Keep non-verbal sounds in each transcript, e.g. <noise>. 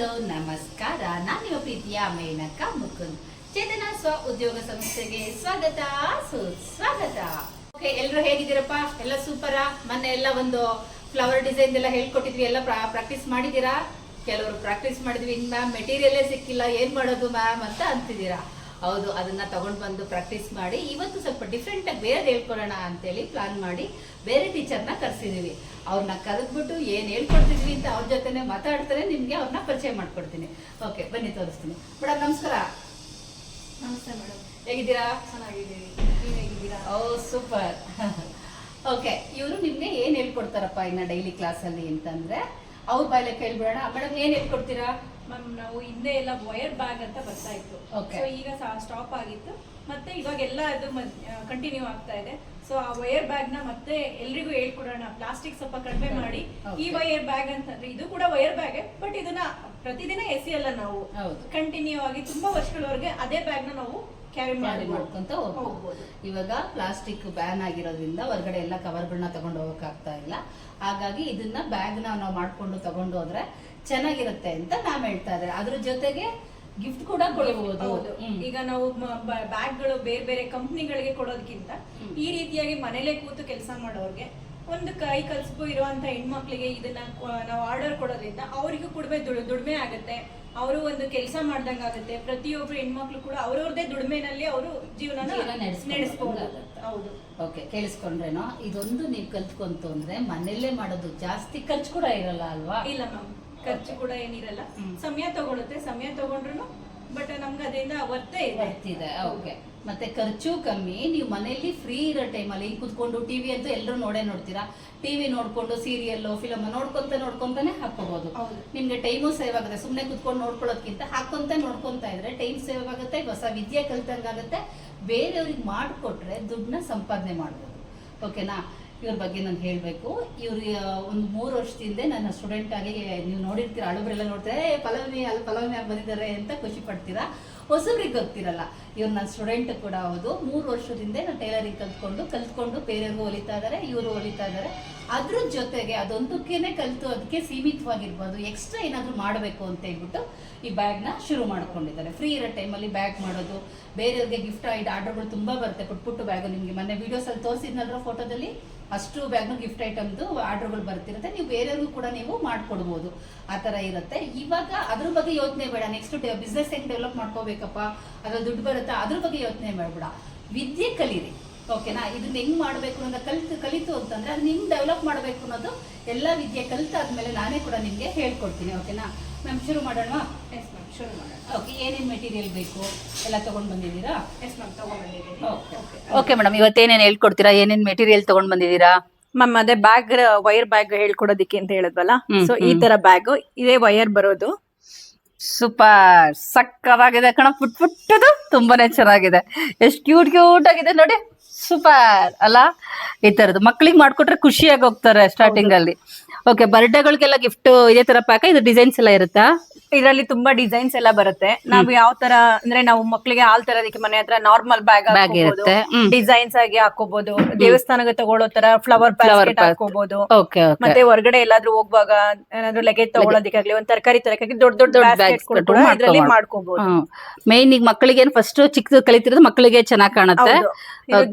Hello, ನಮಸ್ಕಾರ. ನಾನು ನಿಮ್ಮ ಪ್ರೀತಿಯ ಮೇನಕ ಮುಕುಂದ್. ಚೇತನ ಸ್ವ ಉದ್ಯೋಗ ಸಂಸ್ಥೆಗೆ ಸ್ವಾಗತ, ಸುಸ್ವಾಗತ. ಓಕೆ ಎಲ್ಲರೂ ಹೇಗಿದ್ದೀರಪ್ಪ? ಎಲ್ಲ ಸೂಪರಾ? ಮೊನ್ನೆ ಎಲ್ಲ ಒಂದು ಫ್ಲವರ್ ಡಿಸೈನ್ ಎಲ್ಲ ಹೇಳ್ಕೊಟ್ಟಿದ್ವಿ. ಎಲ್ಲ ಪ್ರಾಕ್ಟೀಸ್ ಮಾಡಿದ್ದೀರಾ? ಕೆಲವರು ಪ್ರಾಕ್ಟೀಸ್ ಮಾಡಿದ್ವಿ. ಇನ್ನು ಮ್ಯಾಮ್ ಮೆಟೀರಿಯಲೇ ಸಿಕ್ಕಿಲ್ಲ. ಏನ್ ಮಾಡೋದು ಮ್ಯಾಮ್ ಅಂತ ಅಂತಿದ್ದೀರಾ. ಹೌದು ಅದನ್ನ ತಗೊಂಡು ಬಂದು ಪ್ರಾಕ್ಟೀಸ್ ಮಾಡಿ ಇವತ್ತು ಸ್ವಲ್ಪ ಡಿಫ್ರೆಂಟ್ ಆಗಿ ಬೇರೆ ಹೇಳ್ಕೊಡೋಣ ಅಂತೇಳಿ ಪ್ಲಾನ್ ಮಾಡಿ ಬೇರೆ ಟೀಚರ್ನ ಕರ್ಸಿದೀವಿ. ಅವ್ರನ್ನ ಕರೆದ್ಬಿಟ್ಟು ಏನ್ ಹೇಳ್ಕೊಡ್ತಿದ್ವಿ ಅಂತ ಅವ್ರ ಜೊತೆನೆ ಮಾತಾಡ್ತಾರೆ ನಿಮ್ಗೆ ಅವ್ರನ್ನ ಪರಿಚಯ ಮಾಡ್ಕೊಡ್ತೀನಿ. ಓಕೆ ಬನ್ನಿ ತೋರಿಸ್ತೀನಿ. ಮೇಡಮ್ ನಮಸ್ಕಾರ. ನಮಸ್ತೆ ಮೇಡಮ್ ಹೇಗಿದ್ದೀರಾ? ಚೆನ್ನಾಗಿದ್ದೀವಿ. ನೀವು ಹೇಗಿದ್ದೀರಾ? ಓ ಸೂಪರ್. ಓಕೆ ಇವರು ನಿಮ್ಗೆ ಏನ್ ಹೇಳ್ಕೊಡ್ತಾರಪ್ಪ ಇನ್ನ ಡೈಲಿ ಕ್ಲಾಸಲ್ಲಿ ಅಂತಂದ್ರೆ? ಅವ್ರ ಬಾಯಲ್ಲೇ ಕೇಳ್ಬಿಡೋಣ. ಮೇಡಮ್ ಏನ್ ಹೇಳ್ಕೊಡ್ತೀರಾ? ಮ್ಯಾಮ್ ನಾವು ಹಿಂದೆ ಎಲ್ಲ ವಯರ್ ಬ್ಯಾಗ್ ಅಂತ ಬರ್ತಾ ಇತ್ತು. ಸೊ ಈಗ ಸ್ಟಾಪ್ ಆಗಿತ್ತು. ಮತ್ತೆ ಇವಾಗ ಎಲ್ಲ ಅದು ಕಂಟಿನ್ಯೂ ಆಗ್ತಾ ಇದೆ. ಸೊ ಆ ವಯರ್ ಬ್ಯಾಗ್ನ ಮತ್ತೆ ಎಲ್ರಿಗೂ ಹೇಳ್ಕೊಡೋಣ. ಪ್ಲಾಸ್ಟಿಕ್ ಸ್ವಲ್ಪ ಕಡಿಮೆ ಮಾಡಿ. ಈ. ವಯರ್ ಬ್ಯಾಗ್ ಅಂತಂದ್ರೆ ಇದು ಕೂಡ ವಯರ್ ಬ್ಯಾಗ್ ಬಟ್ ಇದನ್ನ ಪ್ರತಿದಿನ ಎಸೆಯಲ್ಲ ನಾವು. ಹೌದು. ಕಂಟಿನ್ಯೂ ಆಗಿ ತುಂಬಾ ವರ್ಷಗಳವರೆಗೆ ಅದೇ ಬ್ಯಾಗ್ನ ನಾವು ಕ್ಯಾರಿ ಮಾಡಿ ಮಾಡ್ಕೊಂತ ಹೋಗ್ಬೋದು. ಇವಾಗ ಪ್ಲಾಸ್ಟಿಕ್ ಬ್ಯಾನ್ ಆಗಿರೋದ್ರಿಂದ ಹೊರಗಡೆ ಎಲ್ಲ ಕವರ್ಗಳನ್ನ ತಗೊಂಡು ಹೋಗಕ್ಕಾಗ್ತಾ ಇಲ್ಲ. ಹಾಗಾಗಿ ಇದನ್ನ ಬ್ಯಾಗ್ ನಾವು ಮಾಡ್ಕೊಂಡು ತಗೊಂಡು ಹೋದ್ರೆ ಚೆನ್ನಾಗಿರುತ್ತೆ ಅಂತ ನಾವ್ ಹೇಳ್ತಾ ಇದ್ದಾರೆ. ಅದ್ರ ಜೊತೆಗೆ ಗಿಫ್ಟ್ ಕೂಡ ಕೊಡಬಹುದು ಹೌದು. ಈಗ ನಾವು ಬ್ಯಾಗ್ಗಳು ಬೇರೆ ಬೇರೆ ಕಂಪ್ನಿಗಳಿಗೆ ಕೊಡೋದಕ್ಕಿಂತ. ಈ ರೀತಿಯಾಗಿ ಮನೇಲೆ ಕೂತು ಕೆಲಸ ಮಾಡೋರ್ಗೆ ಒಂದು ಕೈ ಕಲ್ಸ್ಬು ಇರುವಂತ ಹೆಣ್ಮಕ್ಳಿಗೆ ಇದನ್ನ ನಾವು ಆರ್ಡರ್ ಕೊಡೋದ್ರಿಂದ ಅವರಿಗೂ ಕೂಡ ದುಡ್- ದುಡಿಮೆ ಆಗುತ್ತೆ. ಅವರು ಒಂದು ಕೆಲಸ ಮಾಡ್ದಂಗ ಆಗುತ್ತೆ. ಪ್ರತಿಯೊಬ್ರು ಹೆಣ್ಮಕ್ಳು ಕೂಡ ಅವ್ರವ್ರದೇ ದುಡಿಮೆನಲ್ಲಿ ಅವರು ಜೀವನ ನಡೆಸಬಹುದು ಹೌದು. ಓಕೆ ಕೇಳಿಸ್ಕೊಂಡ್ರೇನೋ? ಇದೊಂದು ನೀವು ಕಲ್ತ್ಕೊಂತು ಅಂದ್ರೆ ಮನೆಯಲ್ಲೇ ಮಾಡೋದು ಜಾಸ್ತಿ ಖರ್ಚು ಕೂಡ ಇರಲ್ಲ ಅಲ್ವಾ? ಇಲ್ಲ ಮ್ಯಾಮ್. ಖರ್ಚು ಕೂಡ ಏನಿರಲ್ಲ. ಸಮಯ ತಗೊಳುತ್ತೆ ಸಮಯ ತಗೊಂಡ್ರು ಬಟ್ ನಮ್ಗೆ ಅದರಿಂದ ವರ್ತೇ ಇದೆ. ಓಕೆ ಮತ್ತೆ ಖರ್ಚು ಕಮ್ಮಿ ನೀವು ಮನೆಯಲ್ಲಿ ಫ್ರೀ ಇರೋ ಟೈಮಲ್ಲಿ ಈಗ ಕುತ್ಕೊಂಡು ಟಿವಿ ಅಂತೂ ಎಲ್ಲರೂ ನೋಡೇ ನೋಡ್ತೀರಾ? ಟಿವಿ ನೋಡ್ಕೊಂಡು ಸೀರಿಯಲ್ ಫಿಲಮ್ ನೋಡ್ಕೊಂತ ನೋಡ್ಕೊಂತಾನೆ ಹಾಕೋಬಹುದು ಹೌದು. ನಿಮ್ಗೆ ಟೈಮು ಸೇವ್ ಆಗುತ್ತೆ. ಸುಮ್ಮನೆ ಕುತ್ಕೊಂಡು ನೋಡ್ಕೊಳ್ಳೋದಕ್ಕಿಂತ ಹಾಕೊಂತ ನೋಡ್ಕೊಂತ ಇದ್ರೆ ಟೈಮ್ ಸೇವ್ ಆಗುತ್ತೆ ಹೊಸ ವಿದ್ಯೆ ಕಲ್ತಂಗಾಗುತ್ತೆ. ಬೇರೆಯವ್ರಿಗೆ ಮಾಡಿಕೊಟ್ರೆ ದುಡ್ಡನ್ನ ಸಂಪಾದನೆ ಮಾಡ್ಬೋದು. ಓಕೆನಾ ಇವ್ರ ಬಗ್ಗೆ ನಾನು ಹೇಳಬೇಕು. ಇವ್ರು ಒಂದು ಮೂರು ವರ್ಷದಿಂದ ನನ್ನ ಸ್ಟೂಡೆಂಟ್ ಆಗಿ ನೀವು ನೋಡಿರ್ತೀರ ಹಳಬರೆಲ್ಲ ನೋಡ್ತಾರೆ "ಏ, ಪಲ್ಲವಿ ಅಲ್ಲಿ ಪಲವನಿ ಬಂದಿದ್ದಾರೆ ಅಂತ ಖುಷಿ ಪಡ್ತೀರಾ? ಹೊಸಬ್ರಿಗೆ ಗೊತ್ತಿರಲ್ಲ. ಇವ್ರು ನನ್ನ ಸ್ಟೂಡೆಂಟ್ ಕೂಡ ಹೌದು. ಮೂರು ವರ್ಷದಿಂದ ನಾನು ಟೈಲರಿಂಗ್ ಕಲ್ತ್ಕೊಂಡು ಕಲ್ತ್ಕೊಂಡು ಬೇರೆಯವ್ರಿಗೂ ಹೊಲಿತಾ ಇದ್ದಾರೆ ಇವರು ಹೊಲಿತಾ ಇದ್ದಾರೆ ಅದ್ರ ಜೊತೆಗೆ ಅದೊಂದಕ್ಕೇನೆ ಕಲಿತು, ಅದಕ್ಕೆ ಸೀಮಿತವಾಗಿರ್ಬೋದು. ಎಕ್ಸ್ಟ್ರಾ ಏನಾದರೂ ಮಾಡಬೇಕು ಅಂತ ಹೇಳ್ಬಿಟ್ಟು ಈ ಬ್ಯಾಗ್ನ ಶುರು ಮಾಡ್ಕೊಂಡಿದ್ದಾರೆ. ಫ್ರೀ ಇರೋ ಟೈಮಲ್ಲಿ ಬ್ಯಾಗ್ ಮಾಡೋದು, ಬೇರೆಯವ್ರಿಗೆ ಗಿಫ್ಟ್ ಐಡ್ ಆರ್ಡರ್ಗಳು ತುಂಬ ಬರುತ್ತೆ. ಪುಟ್ ಪುಟ್ಟು ಬ್ಯಾಗು ನಿಮಗೆ. ಮೊನ್ನೆ ವೀಡಿಯೋಸಲ್ಲಿ ತೋರಿಸಿದ್ನಲ್ರ ಫೋಟೋದಲ್ಲಿ ಅಷ್ಟು ಬ್ಯಾಗ್ನು ಗಿಫ್ಟ್ ಐಟಮ್ದು ಆರ್ಡರ್ಗಳು ಬರ್ತಿರುತ್ತೆ. ನೀವು ಬೇರೆಯವ್ರಿಗೂ ಕೂಡ ನೀವು ಮಾಡ್ಕೊಡ್ಬೋದು. ಆ ಥರ ಇರುತ್ತೆ. ಇವಾಗ ಅದ್ರ ಬಗ್ಗೆ ಯೋಚನೆ ಬೇಡ. ನೆಕ್ಸ್ಟ್ ಬಿಸ್ನೆಸ್ ಹೆಂಗ್ ಡೆವಲಪ್ ಮಾಡ್ಕೋಬೇಕಪ್ಪ? ಅದ್ರ ದುಡ್ಡು ಬರುತ್ತಾ? ಅದ್ರ ಬಗ್ಗೆ ಯೋಚನೆ ಮಾಡ್ಬಿಡ. ವಿದ್ಯೆ ಕಲೀರಿ ಓಕೆನಾ ಇದನ್ನ ಹೆಂಗ್ ಮಾಡ್ಬೇಕು ಅಂತ ಕಲಿತು ಕಲಿತು ಅಂತಂದ್ರೆ ಅದನ್ನ ಹೆಂಗ್ ಡೆವಲಪ್ ಮಾಡ್ಬೇಕು ಅನ್ನೋದು ಎಲ್ಲ ವಿದ್ಯೆ ಕಲಿತಾದ್ಮೇಲೆ ನಾನೇ ಕೂಡ ನಿಮ್ಗೆ ಹೇಳ್ಕೊಡ್ತೀನಿ. ಓಕೆನಾ ಮ್ಯಾಮ್ ಶುರು ಮಾಡೋಣ ಎಸ್ ಮ್ಯಾಮ್ ಶುರು ಮಾಡೋಣ. ಓಕೆ ಏನೇನ್ ಮೆಟೀರಿಯಲ್ ಬೇಕು? ಎಲ್ಲ ತಗೊಂಡ್ ಬಂದಿದ್ದೀರಾ? Yes ma'am okay okay madam ಇವತ್ತೇನೇನು ಹೇಳ್ಕೊಡ್ತೀರಾ? ಏನೇನ್ ಮೆಟೀರಿಯಲ್ ತಗೊಂಡ್ ಬಂದಿದ್ದೀರಾ? ಮ್ಯಾಮ್ ಅದೇ ಬ್ಯಾಗ್ ವೈರ್ ಬ್ಯಾಗ್ ಹೇಳ್ಕೊಡೋದಿಕ್ಕೆ ಅಂತ ಹೇಳಿದ್ವಲ್ಲ? ಸೊ ಈ ತರ ಬ್ಯಾಗ್ ಇದೇ ವೈರ್ ಬರೋದು. ಸೂಪರ್. ಸಕ್ಕತ್ತಾಗಿದೆ ಕಣ. ಪುಟ್ ಪುಟ್ಟದು ತುಂಬಾನೇ ಚೆನ್ನಾಗಿದೆ. ಎಷ್ಟು ಕ್ಯೂಟ್ ಕ್ಯೂಟ್ ಆಗಿದೆ ನೋಡಿ. ಸೂಪರ್ ಅಲ್ಲ? ಈ ತರದ್ದು ಮಕ್ಳಿಗೆ ಮಾಡ್ಕೊಟ್ರೆ ಖುಷಿಯಾಗಿ ಹೋಗ್ತಾರೆ ಸ್ಟಾರ್ಟಿಂಗ್ ಅಲ್ಲಿ. ಓಕೆ ಬರ್ಡೇಗಳಿಗೆಲ್ಲ ಗಿಫ್ಟ್ ಇದೇ ತರ ಪ್ಯಾಕ ಇದು ಡಿಸೈನ್ಸ್ ಎಲ್ಲ ಇರುತ್ತಾ? ಇದರಲ್ಲಿ ತುಂಬಾ ಡಿಸೈನ್ಸ್ ಎಲ್ಲ ಬರುತ್ತೆ. ನಾವು ಯಾವ ತರ ಅಂದ್ರೆ ನಾವು ಮಕ್ಕಳಿಗೆ ಹಾಲ್ ತರೋದಕ್ಕೆ ಮನೆ ಹತ್ರ ನಾರ್ಮಲ್ ಬ್ಯಾಗ್ ಬ್ಯಾಗ್ ಇರುತ್ತೆ. ಡಿಸೈನ್ಸ್ ಆಗಿ ಹಾಕೋಬಹುದು ದೇವಸ್ಥಾನಕ್ಕೆ ತಗೊಳ್ಳೋ ತರ ಫ್ಲವರ್ ಫ್ಲವರ್ ಹಾಕೋಬಹುದು ಮತ್ತೆ ಹೊರಗಡೆ ಎಲ್ಲಾದ್ರೂ ಹೋಗುವಾಗ ಏನಾದ್ರು ಲಗೇಜ್ ತಗೊಳ್ಳೋದಕ್ಕಾಗ್ಲಿ ಒಂದ್ ತರಕಾರಿ ತರಕಾರಿ ದೊಡ್ಡ ದೊಡ್ಡ ದೊಡ್ಡ ಬ್ಯಾಸ್ಕೆಟ್ ಕೂಡ ಇದ್ರಲ್ಲಿ ಮಾಡ್ಕೋಬಹುದು ಮೇನ್ ಈಗ ಮಕ್ಕಳಿಗೆ ಫಸ್ಟ್ ಚಿಕ್ಕದು ಕಲಿತಿರೋದು ಮಕ್ಕಳಿಗೆ ಚೆನ್ನಾಗಿ ಕಾಣುತ್ತೆ.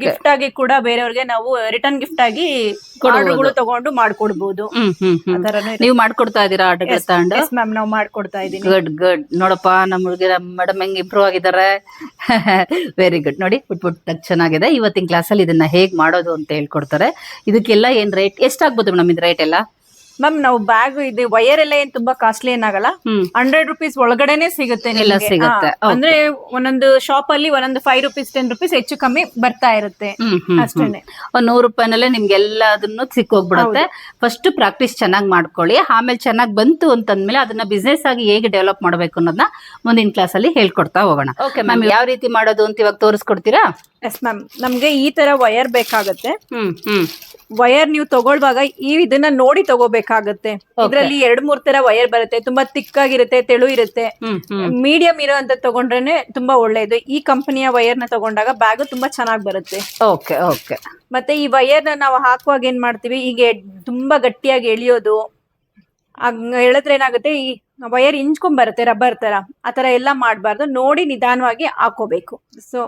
ಗಿಫ್ಟ್ ಆಗಿ ಕೂಡ ಬೇರೆಯವ್ರಿಗೆ ನಾವು ರಿಟರ್ನ್ ಗಿಫ್ಟ್ ಆಗಿ. ಆರ್ಡರ್ಗಳು ತಗೊಂಡು ಹ್ಮ್. ನೀವು ಮಾಡ್ಕೊಡ್ತಾ ಇದೀರಾ ಆರ್ಡರ್ ತಗೊಂಡು ಮ್ಯಾಮ್ ನಾವು ಮಾಡ್ಕೊಡ್ತಾ ಇದೀನಿ ಗುಡ್ ಗುಡ್ ನೋಡಪ್ಪ ನಮ್ಮ ಹುಡುಗಿರ ಮೇಡಮ್ ಹೆಂಗ್ ಇಂಪ್ರೂವ್ ಆಗಿದ್ದಾರೆ? <laughs> ವೆರಿ ಗುಡ್ ನೋಡಿ ಪುಟ್ ಪುಟ್ ಚೆನ್ನಾಗಿದೆ. ಇವತ್ತಿನ ಕ್ಲಾಸಲ್ಲಿ ಇದನ್ನ ಹೇಗ್ ಮಾಡೋದು ಅಂತ ಹೇಳ್ಕೊಡ್ತಾರೆ. ಇದಕ್ಕೆಲ್ಲ ಏನ್ ರೇಟ್ ಎಷ್ಟಾಗ್ಬೋದು ಮೇಡಮ್ ಇದು ರೇಟ್ ಎಲ್ಲ? ಮ್ಯಾಮ್ ನಾವು ಬ್ಯಾಗ್ ಇದೆ ವೈರ್ ಎಲ್ಲ ಏನ್ ತುಂಬಾ ಕಾಸ್ಟ್ಲಿ ಏನಾಗಲ್ಲ ಹಂಡ್ರೆಡ್ ರುಪೀಸ್ ಒಳಗಡೆನೆ ಸಿಗುತ್ತೆ ಎಲ್ಲ ನಿಮ್ಗೆ. ಸಿಗುತ್ತೆ. ಹಾ, ಅಂದ್ರೆ ಒಂದೊಂದು ಶಾಪ್ ಅಲ್ಲಿ ಒಂದೊಂದು ಫೈವ್ ರುಪೀಸ್ ಟೆನ್ ರುಪೀಸ್ ಹೆಚ್ಚು ಕಮ್ಮಿ ಬರ್ತಾ ಇರುತ್ತೆ. ಹ್ಮ್ ಹ್ಮ್ ಹ್ಮ್. ಅಷ್ಟೇನೆ. ಒಂದ್ ನೂರು ರೂಪಾಯಿನಲ್ಲೇ ನಿಮ್ಗೆ ಎಲ್ಲದನ್ನು ಸಿಕ್ಕೋಗ್ಬಿಡುತ್ತೆ ಫಸ್ಟ್ ಪ್ರಾಕ್ಟೀಸ್ ಚೆನ್ನಾಗಿ ಮಾಡ್ಕೊಳ್ಳಿ. ಆಮೇಲೆ ಚೆನ್ನಾಗಿ ಬಂತು ಅಂತಂದ್ಮೇಲೆ ಅದನ್ನ ಬಿಸ್ನೆಸ್ ಆಗಿ ಹೇಗೆ ಡೆವಲಪ್ ಮಾಡಬೇಕು ಅನ್ನೋದನ್ನ ಮುಂದಿನ ಕ್ಲಾಸ್ ಅಲ್ಲಿ ಹೇಳ್ಕೊಡ್ತಾ ಹೋಗೋಣ. ಓಕೆ ಮ್ಯಾಮ್ ಯಾವ ರೀತಿ ಮಾಡೋದು ಅಂತ ಇವಾಗ ತೋರಿಸ್ಕೊಡ್ತೀರಾ? ಎಸ್ ಮ್ಯಾಮ್ ನಮ್ಗೆ ಈ ತರ ವೈರ್ ಬೇಕಾಗತ್ತೆ. ಹ್ಮ್ ಹ್ಮ್. ವೈರ್ ನೀವು ತಗೊಳ್ವಾಗ ಈ ಇದನ್ನ ನೋಡಿ ತಗೋಬೇಕಾಗತ್ತೆ. ಇದ್ರಲ್ಲಿ ಎರಡ್ ಮೂರ್ ತರ ವೈರ್ ಬರುತ್ತೆ. ತುಂಬಾ ತಿಕ್ ಆಗಿರುತ್ತೆ ತೆಳು ಇರುತ್ತೆ. ಮೀಡಿಯಂ ಇರೋ ಅಂತ ತಗೊಂಡ್ರೇನೆ ತುಂಬಾ ಒಳ್ಳೇದು. ಈ ಕಂಪನಿಯ ವೈರ್ನ ತಗೊಂಡಾಗ ಬ್ಯಾಗ್ ತುಂಬಾ ಚೆನ್ನಾಗಿ ಬರುತ್ತೆ. ಓಕೆ ಓಕೆ ಮತ್ತೆ ಈ ವೈರ್ನ ನಾವು ಹಾಕುವಾಗ ಏನ್ ಮಾಡ್ತೀವಿ? ಈಗ ತುಂಬಾ ಗಟ್ಟಿಯಾಗಿ ಎಳಿಯೋದು. ಹಂಗ್ ಎಳೆದ್ರೆ ಏನಾಗುತ್ತೆ ಈ ವಯರ್ ಇಂಚ್ಕೊಂಡ್ ಬರುತ್ತೆ ರಬ್ಬರ್ ತರ. ಆ ತರ ಎಲ್ಲ ಮಾಡಬಾರ್ದು. ನೋಡಿ ನಿಧಾನವಾಗಿ ಹಾಕೋಬೇಕು. ಸೊ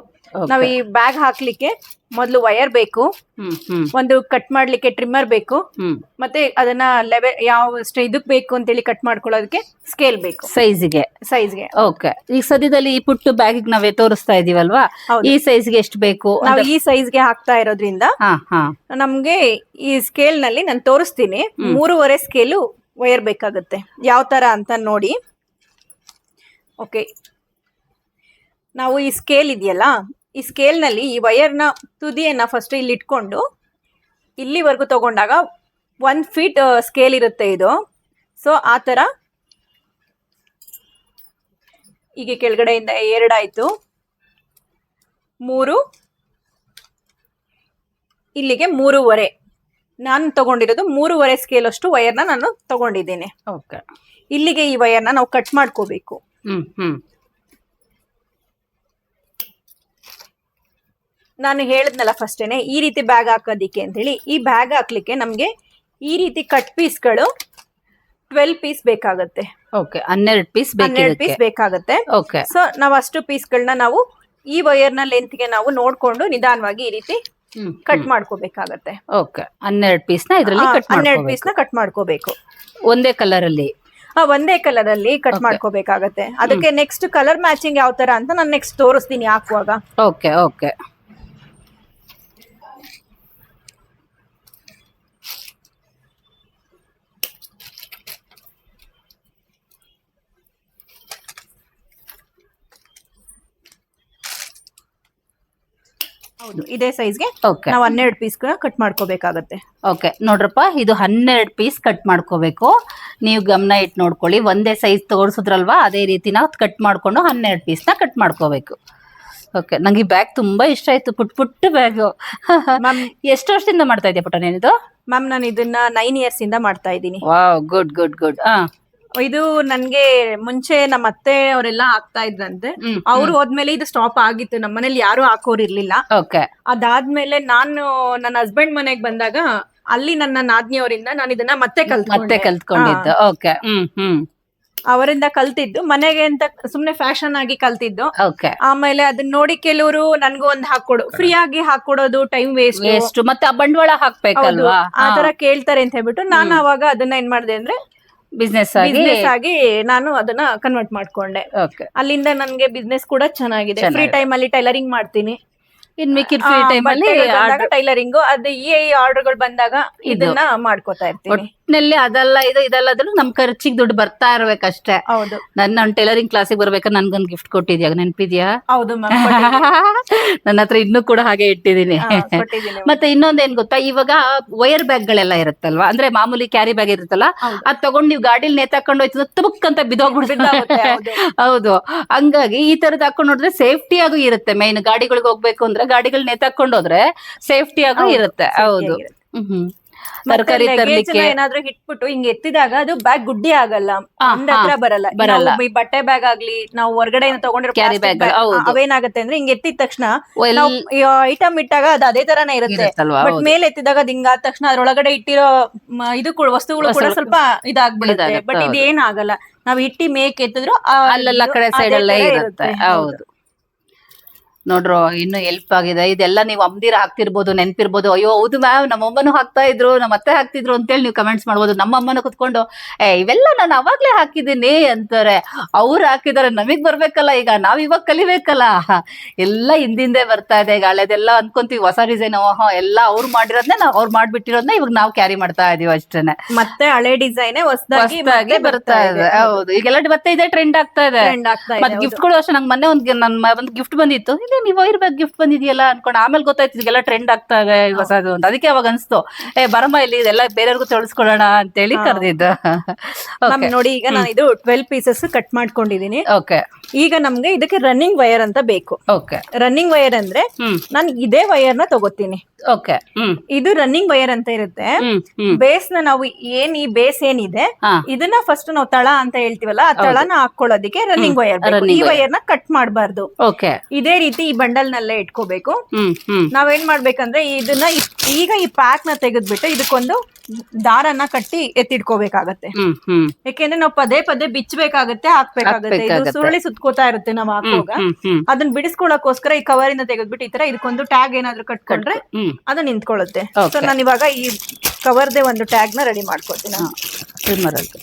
ನಾವ್ ಈ ಬ್ಯಾಗ್ ಹಾಕ್ಲಿಕ್ಕೆ ಮೊದಲು ವಯರ್ ಬೇಕು. ಒಂದು ಕಟ್ ಮಾಡ್ಲಿಕ್ಕೆ ಟ್ರಿಮ್ಮರ್ ಬೇಕು. ಮತ್ತೆ ಅದನ್ನ ಲೆವೆಲ್ ಯಾವ ಇದಕ್ ಬೇಕು ಅಂತೇಳಿ ಕಟ್ ಮಾಡ್ಕೊಳ್ಳೋದಕ್ಕೆ ಸ್ಕೇಲ್ ಬೇಕು. ಸೈಜ್ಗೆ ಸೈಜ್ಗೆ ಓಕೆ ಈಗ ಸದ್ಯದಲ್ಲಿ ಈ ಪುಟ್ಟು ಬ್ಯಾಗ್ ನಾವೇ ತೋರಿಸ್ತಾ ಇದೀವಲ್ವಾ? ಈ ಸೈಜ್ಗೆ ಎಷ್ಟು ಬೇಕು ನಾವು ಈ ಸೈಜ್ಗೆ ಹಾಕ್ತಾ ಇರೋದ್ರಿಂದ ನಮ್ಗೆ ಈ ಸ್ಕೇಲ್ನಲ್ಲಿ ನಾನು ತೋರಿಸ್ತೀನಿ. ಮೂರುವರೆ ಸ್ಕೇಲು ವಯರ್ ಬೇಕಾಗುತ್ತೆ. ಯಾವ ಥರ ಅಂತ ನೋಡಿ. ಓಕೆ ನಾವು ಈ ಸ್ಕೇಲ್ ಇದೆಯಲ್ಲ, ಈ ಸ್ಕೇಲ್ನಲ್ಲಿ ಈ ವಯರ್ನ ತುದಿಯನ್ನು ಫಸ್ಟ್ ಇಲ್ಲಿ ಇಟ್ಕೊಂಡು, ಇಲ್ಲಿವರೆಗೂ ತಗೊಂಡಾಗ ಒನ್ ಫೀಟ್ ಸ್ಕೇಲ್ ಇರುತ್ತೆ ಇದು. ಸೊ ಆ ಥರ ಹೀಗೆ ಕೆಳಗಡೆಯಿಂದ ಎರಡಾಯಿತು ಮೂರು, ಇಲ್ಲಿಗೆ ಮೂರುವರೆ. ನಾನು ತಗೊಂಡಿರೋದು ಮೂರುವರೆ ಸ್ಕೇಲ್ ಅಷ್ಟು ವೈರ್ನ ನಾನು ತಗೊಂಡಿದ್ದೇನೆ. ಓಕೆ. ಇಲ್ಲಿಗೆ ಈ ವೈರ್ನ ನಾವು ಕಟ್ ಮಾಡ್ಕೋಬೇಕು. ಹ್ಮ್ ಹ್ಮ್. ನಾನು ಹೇಳಿದ್ನಲ್ಲ ಫಸ್ಟೇನೆ ಈ ರೀತಿ ಬ್ಯಾಗ್ ಹಾಕೋದಿಕ್ಕೆ ಅಂತೇಳಿ ಈ ಬ್ಯಾಗ್ ಹಾಕ್ಲಿಕ್ಕೆ ನಮಗೆ ಈ ರೀತಿ ಕಟ್ ಪೀಸ್ಗಳು ಟ್ವೆಲ್ ಪೀಸ್ ಬೇಕಾಗುತ್ತೆ. ಓಕೆ ಹನ್ನೆರಡು ಪೀಸ್ ಹನ್ನೆರಡು ಪೀಸ್ ಬೇಕಾಗುತ್ತೆ. ಓಕೆ. ಸೊ ನಾವು ಅಷ್ಟು ಪೀಸ್ಗಳನ್ನ ನಾವು ಈ ವೈರ್ನ ಲೆಂತ್ಗೆ ನಾವು ನೋಡ್ಕೊಂಡು ನಿಧಾನವಾಗಿ ಈ ರೀತಿ ಕಟ್ ಮಾಡ್ಕೋಬೇಕಾಗತ್ತೆ. ಓಕೆ ಹನ್ನೆರಡು ಪೀಸ್ನ ಇದ್ರಲ್ಲಿ ಕಟ್ ಹನ್ನೆರಡು ಪೀಸ್ ಪೀಸ್ನ ಕಟ್ ಮಾಡ್ಕೋಬೇಕು. ಒಂದೇ ಕಲರ್ ಅಲ್ಲಿ ಆ ಒಂದೇ ಕಲರ್ ಅಲ್ಲಿ ಕಟ್. ಮಾಡ್ಕೋಬೇಕಾಗತ್ತೆ. ಅದಕ್ಕೆ ನೆಕ್ಸ್ಟ್ ಕಲರ್ ಮ್ಯಾಚಿಂಗ್ ಯಾವ ತರ ಅಂತ ನಾನು ನೆಕ್ಸ್ಟ್ ತೋರಿಸ್ತೀನಿ ಹಾಕುವಾಗ. Okay okay. ಹೌದು. ಇದೇ ಸೈಜ್ಗೆ ಓಕೆ ನಾವು ಹನ್ನೆರಡು ಪೀಸ್ ಕಟ್ ಮಾಡ್ಕೋಬೇಕಾಗತ್ತೆ. ಓಕೆ ನೋಡ್ರಪ್ಪ ಇದು ಹನ್ನೆರಡು ಪೀಸ್ ಕಟ್ ಮಾಡ್ಕೋಬೇಕು. ನೀವು ಗಮನ ಇಟ್ಟು ನೋಡ್ಕೊಳ್ಳಿ ಒಂದೇ ಸೈಜ್ ತೋರಿಸಿದ್ರಲ್ವಾ ಅದೇ ರೀತಿ ನಾವು ಕಟ್ ಮಾಡಿಕೊಂಡು ಹನ್ನೆರಡು ಪೀಸ್ನ ಕಟ್ ಮಾಡ್ಕೋಬೇಕು. ಓಕೆ ನಂಗೆ ಈ ಬ್ಯಾಗ್ ತುಂಬಾ ಇಷ್ಟ ಆಯ್ತು ಪುಟ್ ಪುಟ್ಟ ಬ್ಯಾಗು ಮ್ಯಾಮ್. ಎಷ್ಟು ವರ್ಷದಿಂದ ಮಾಡ್ತಾ ಇದೆಯಾ ಪುಟ ನೀನಿದು ಮ್ಯಾಮ್ ನಾನು ಇದನ್ನ ನೈನ್ ಇಯರ್ಸ್ ಇಂದ ಮಾಡ್ತಾ ಇದ್ದೀನಿ. ವಾವ್ ಗುಡ್ ಗುಡ್ ಗುಡ್ ಹಾ. ಇದು ನನ್ಗೆ ಮುಂಚೆ ನಮ್ಮ ಅತ್ತೆ ಅವರೆಲ್ಲ ಹಾಕ್ತಾ ಇದ್ರಂತೆ. ಅವ್ರು ಹೋದ್ಮೇಲೆ ಇದು ಸ್ಟಾಪ್ ಆಗಿತ್ತು. ನಮ್ಮ ಮನೇಲಿ ಯಾರು ಹಾಕೋರಿರ್ಲಿಲ್ಲ ಓಕೆ. ಅದಾದ್ಮೇಲೆ ನಾನು ನನ್ನ ಹಸ್ಬೆಂಡ್ ಮನೆಗ್ ಬಂದಾಗ ಅಲ್ಲಿ ನನ್ನ ನಾದ್ನಿಯವರಿಂದ ನಾನು ಇದನ್ನ ಮತ್ತೆ ಮತ್ತೆ ಕಲ್ತ್ಕೊಂಡೆ ಕಲ್ತ್ಕೊಂಡಿದ್ದು ಓಕೆ. ಹ್ಮ್ ಹ್ಮ್. ಅವರಿಂದ ಕಲ್ತಿದ್ದು. ಮನೆಗೆ ಅಂತ ಸುಮ್ನೆ ಫ್ಯಾಷನ್ ಆಗಿ ಕಲ್ತಿದ್ದು. ಓಕೆ. ಆಮೇಲೆ ಅದನ್ನ ನೋಡಿ ಕೆಲವರು ನನ್ಗೂ ಒಂದ್ ಹಾಕೊಡು. ಫ್ರೀ ಆಗಿ ಹಾಕೊಡೋದು ಟೈಮ್ ವೇಸ್ಟ್ ವೇಸ್ಟ್ ಮತ್ತೆ ಆ ಬಂಡವಾಳ ಹಾಕ್ಬೇಕಲ್ವಾ? ಆ ತರ ಕೇಳ್ತಾರೆ ಅಂತ ಹೇಳ್ಬಿಟ್ಟು ನಾನು ಅವಾಗ ಅದನ್ನ ಏನ್ ಮಾಡಿದೆ ಅಂದ್ರೆ ಬಿಸ್ನೆಸ್ ಆಗಿ ಬಿಸ್ನೆಸ್ ಆಗಿ ನಾನು ಅದನ್ನ ಕನ್ವರ್ಟ್ ಮಾಡ್ಕೊಂಡೆ. ಓಕೆ ಅಲ್ಲಿಂದ ನನ್ಗೆ ಬಿಸ್ನೆಸ್ ಕೂಡ ಚೆನ್ನಾಗಿದೆ. ಫ್ರೀ ಟೈಮ್ ಅಲ್ಲಿ ಟೈಲರಿಂಗ್ ಮಾಡ್ತೀನಿ. ಇನ್ ಮಿಕ್ಕಿದ ಫ್ರೀ ಟೈಮ್ ಅಲ್ಲಿ ಟೈಲರಿಂಗ್ ಅದು ಈ ಆರ್ಡರ್ಗಳು ಬಂದಾಗ ಇದನ್ನ ಮಾಡ್ಕೋತಾ ಇರ್ತೀನಿ. ಒಟ್ಟಿನಲ್ಲಿ ಅದಲ್ಲ ಇದು ಇದಲ್ಲ ಅದ್ರೂ ನಮ್ ಖರ್ಚಿಗೆ ದುಡ್ಡು ಬರ್ತಾ ಇರ್ಬೇಕಷ್ಟೇ. ಹೌದು. ನನ್ನ ನಾನು ಟೈಲರಿಂಗ್ ಕ್ಲಾಸಿಗೆ ಬರ್ಬೇಕಾದ್ರೆ ನನ್ಗೊಂದು ಗಿಫ್ಟ್ ಕೊಟ್ಟಿದ್ಯಾ? ನೆನ್ಪಿದ್ಯಾ? ಹೌದು ಮ್ಯಾಮ್ <laughs> ನನ್ನ ಹತ್ರ ಇನ್ನೂ ಕೂಡ ಹಾಗೆ ಇಟ್ಟಿದ್ದೀನಿ. ಕೊಟ್ಟಿದ್ದೀನಿ ಮತ್ತೆ ಇನ್ನೊಂದ್ ಏನ್ ಗೊತ್ತಾ? ಇವಾಗ ವೈರ್ ಬ್ಯಾಗ್ ಗಳೆಲ್ಲ ಇರುತ್ತಲ್ವಾ? ಅಂದ್ರೆ ಮಾಮೂಲಿ ಕ್ಯಾರಿ ಬ್ಯಾಗ್ ಇರುತ್ತಲ್ಲ. ಅದ್ ತಗೊಂಡ್ ನೀವು ಗಾಡಿಲಿ ನೇತಾಕೊಂಡು ಹೋಯ್ತದ ತುಬುಕ್ ಅಂತ ಬಿದ್ದೋಗುತ್ತೆ, ಬಿದ್ದೋಗ್ಬಿಡುತ್ತೆ <laughs> ಹೌದು. ಹಂಗಾಗಿ ಈ ತರದ್ ಹಾಕೊಂಡ್ ನೋಡಿದ್ರೆ ಸೇಫ್ಟಿ ಆಗು ಇರುತ್ತೆ. ಮೇನ್ ಗಾಡಿಗಳಿಗೆ ಹೋಗ್ಬೇಕು ಅಂದ್ರೆ ಗಾಡಿಗಳು ನೇತಾಕೊಂಡು ಹೋದ್ರೆ ಸೇಫ್ಟಿ ಆಗೂ ಇರುತ್ತೆ. ಹೌದು. ಹ್ಮ್. ತರಕಾರಿ ತರ್ಲಿಕ್ಕೆ ಏನಾದ್ರೂ ಇಟ್ಬಿಟ್ಟು ಹಿಂಗ್ ಎತ್ತಿದಾಗ ಅದು ಬ್ಯಾಗ್ ಗುಡ್ಡಿ ಆಗಲ್ಲ. ಹತ್ರ ಬರಲ್ಲ. ಬರಲ್ಲ. ಈ ಬಟ್ಟೆ ಬ್ಯಾಗ್ ಆಗ್ಲಿ ನಾವು ಹೊರಗಡೆ ತಗೊಂಡಿರೋ ಕ್ಯಾರಿ ಬ್ಯಾಗ್ ಅವೇನಾಗುತ್ತೆ ಅಂದ್ರೆ ಹಿಂಗ್ ಎತ್ತಿದ ತಕ್ಷಣ ಐಟಮ್ ಇಟ್ಟಾಗ ಅದು ಅದೇ ತರಾನೇ ಇರುತ್ತೆ. ಬಟ್ ಮೇಲೆ ಎತ್ತಿದಾಗ ಅದು ಹಿಂಗಾದ ತಕ್ಷಣ ಅದ್ರೊಳಗಡೆ ಇಟ್ಟಿರೋ ಇದು ವಸ್ತುಗಳು ಕೂಡ ಸ್ವಲ್ಪ ಇದಾಗ್ಬಿಡುತ್ತೆ. ಬಟ್. ಇದೇನಾಗಲ್ಲ ನಾವ್ ಇಟ್ಟಿ ಮೇಕ್ ಎತ್ತಿದ್ರು ಅಲ್ಲೆಲ್ಲ ಕಡೆ ಸೈಡ್ ಎಲ್ಲ ಇರುತ್ತೆ. ಹೌದು. ನೋಡ್ರು ಇನ್ನು ಹೆಲ್ಪ್ ಆಗಿದೆ. ಇದೆಲ್ಲ ನೀವು ಅಮ್ದಿರ ಹಾಕ್ತಿರ್ಬೋದು ನೆನ್ಪಿರ್ಬೋದು. ಅಯ್ಯೋ ಹೌದು ಮ್ಯಾಮ್ ನಮ್ಮ ಅಮ್ಮನೂ ಹಾಕ್ತಾ ಇದ್ರು ನಮ್ಮ ಅತ್ತೆ ಹಾಕ್ತಿದ್ರು ಅಂತೇಳಿ ನೀವು ಕಮೆಂಟ್ಸ್ ಮಾಡ್ಬೋದು. ನಮ್ಮ ಅಮ್ಮನ ಕುತ್ಕೊಂಡು ಏ ಇವೆಲ್ಲ ನಾನು ಅವಾಗ್ಲೇ ಹಾಕಿದ್ದೀನಿ ಅಂತಾರೆ. ಅವ್ರು ಹಾಕಿದಾರೆ ನಮಗ್ ಬರ್ಬೇಕಲ್ಲ ಈಗ ನಾವ್ ಇವಾಗ ಕಲಿಬೇಕಲ್ಲ. ಎಲ್ಲ ಹಿಂದಿಂದೆ ಬರ್ತಾ ಇದೆ. ಈಗ ಹಳೆದೆಲ್ಲ ಅನ್ಕೊಂತೀವಿ ಹೊಸ ಡಿಸೈನ್ ಓಹೋ ಎಲ್ಲ ಅವ್ರು ಮಾಡಿರೋದ್ನ ನಾವ್ ಅವ್ರು ಮಾಡ್ಬಿಟ್ಟಿರೋದ್ನ ಇವಾಗ ನಾವು ಕ್ಯಾರಿ ಮಾಡ್ತಾ ಇದೀವಿ ಅಷ್ಟೇನೆ. ಮತ್ತೆ ಹಳೆ ಡಿಸೈನ್ ಹೊಸದಾಗಿ ಬರ್ತಾ ಇದೆ. ಹೌದು. ಈಗೆಲ್ಲ ಮತ್ತೆ ಇದೆ ಟ್ರೆಂಡ್ ಆಗ್ತಾ ಇದೆ. ಮತ್ತೆ ಗಿಫ್ಟ್ ಕೊಡೋ ಅಷ್ಟೇ ನಂಗೆ ಮೊನ್ನೆ ಒಂದ್ ನನ್ ಒಂದ್ ಗಿಫ್ಟ್ ಬಂದಿತ್ತು. ಇಲ್ಲ ನೀವು ಬ್ಯಾಗ್ ಗಿಫ್ಟ್ ಬಂದಿದೆಯಲ್ಲ ಅನ್ಕೊಂಡು ಆಮೇಲೆ ಗೊತ್ತಾಯ್ತು ಇದೆಲ್ಲ ಟ್ರೆಂಡ್ ಆಗ್ತಾ ಇದೆ ಈಗ ಹೊಸದು ಅಂತ. ಅದಕ್ಕೆ ಅವಾಗ ಅನ್ಸ್ತು ಏ ಬರಮ್ಮ ಇಲ್ಲಿ ಇದೆಲ್ಲ ಬೇರೆಯವ್ರಿಗೂ ತಿಳಿಸ್ಕೊಡೋಣ ಅಂತೇಳಿ ಹೇಳಿ ಕರೆದಿದ್ದು. ಮ್ಯಾಮ್ ನೋಡಿ ಈಗ ನಾನು ಇದು ಟ್ವೆಲ್ ಪೀಸಸ್ ಕಟ್ ಮಾಡ್ಕೊಂಡಿದೀನಿ. ಓಕೆ ಈಗ ನಮ್ಗೆ ಇದಕ್ಕೆ ರನ್ನಿಂಗ್ ವೈರ್ ಅಂತ ಬೇಕು. ಓಕೆ ರನ್ನಿಂಗ್ ವೈರ್ ಅಂದ್ರೆ ನಾನು ಇದೇ ವೈರ್ನ ತಗೋತೀನಿ. ಓಕೆ ಇದು ರನ್ನಿಂಗ್ ವೈರ್ ಅಂತ ಇರುತ್ತೆ. ಬೇಸ್ನ ನಾವು ಏನ್ ಈ ಬೇಸ್ ಏನಿದೆ ಇದನ್ನ ಫಸ್ಟ್ ನಾವು ತಳ ಅಂತ ಹೇಳ್ತೀವಲ್ಲ ಆ ತಳನ ಹಾಕೊಳ್ಳೋದಿಕ್ಕೆ ರನ್ನಿಂಗ್ ವೈರ್ ಈ ವೈರ್ನ ಕಟ್ ಮಾಡಬಾರ್ದು. ಓಕೆ ಇದೇ ರೀತಿ ಈ ಬಂಡಲ್ನಲ್ಲೇ ಇಟ್ಕೋಬೇಕು. ಹ್ಮ್ ಹ್ಮ್. ನಾವೇನ್ ಮಾಡ್ಬೇಕಂದ್ರೆ ಇದನ್ನ ಈಗ ಈ ಪ್ಯಾಕ್ನ ತೆಗೆದ್ಬಿಟ್ಟು ಇದಕ್ಕೊಂದು ದಾರನ್ನ ಕಟ್ಟಿ ಎತ್ತಿಡ್ಕೋಬೇಕಾಗತ್ತೆ ಯಾಕೆಂದ್ರೆ ನಾವು ಪದೇ ಪದೇ ಬಿಚ್ಚಬೇಕಾಗತ್ತೆ ಹಾಕ್ಬೇಕಾಗತ್ತೆ. ಇದು. ಸುರುಳಿ ಸುತ್ಕೋತಾ ಇರುತ್ತೆ ನಾವು ಹಾಕುವಾಗ ಅದನ್ನ ಬಿಡಿಸ್ಕೊಳಕೋಸ್ಕರ ಈ ಕವರ್ ಇಂದ ತೆಗೆದ್ಬಿಟ್ಟು ಈ ತರ ಇದಕ್ಕೊಂದು ಟ್ಯಾಗ್ ಏನಾದ್ರು ಕಟ್ಕೊಂಡ್ರೆ ಅದು ನಿಂತ್ಕೊಳ್ಳುತ್ತೆ. ಸೊ ನಾನು ಇವಾಗ ಈ ಕವರ್ದೇ ಒಂದು ಟ್ಯಾಗ್ನ ರೆಡಿ ಮಾಡ್ಕೊತೀನಿ ಹಾ ಟ್ರಿಮ್ಮರ್ ಅಂತ